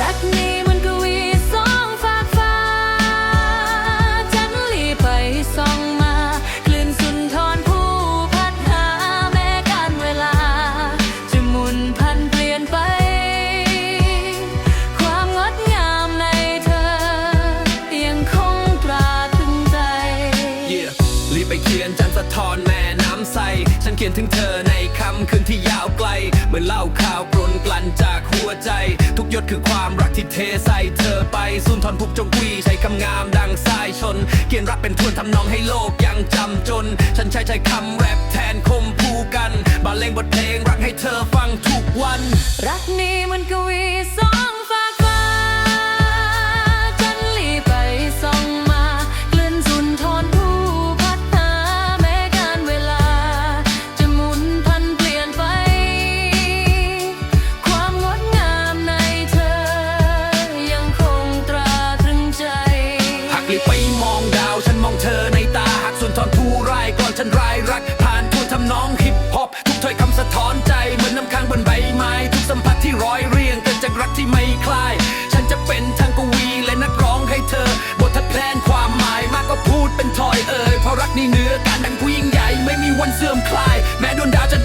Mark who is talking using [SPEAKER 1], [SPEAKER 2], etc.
[SPEAKER 1] รักนี้มันก็วีสองฝากฟ้า จันลีไปส่องมา คลื่นสุนทรผู้พัดหาแม้การเวลา จะหมุนพันเปลี่ยนไป ความงดงามในเธอ ยังคงตราตรึงใจ
[SPEAKER 2] Yeah รีบไปเขียนจันทร์สะท้อนแม่น้ำใส ฉันเขียนถึงเธอในคำคืนที่ยาวไกล เหมือนเล่าข่าวปรนกลั่นจากหัวใจ คือความรักที่เทใส่เธอไปสุนทรภูกจงกวีใช้คำงามดังสายชนเขียนรักเป็นทวนทำนองให้โลกยังจำจน ฉันใช้ใช้คำแรปแทนคมพูกันบรรเลงบทเพลงรักให้เธอฟังทุกวัน
[SPEAKER 1] รักนี้มันกวีสาย
[SPEAKER 2] ฉันจะเป็นทั้งกวีและนักร้องให้เธอ บททัดแพลนความหมายมากก็พูดเป็นถอยเอ่ยเพราะรักนี่เนื้อการดังผู้ยิ่งใหญ่ไม่มีวันเสื่อมคลาย แม้ดวงดาวจะ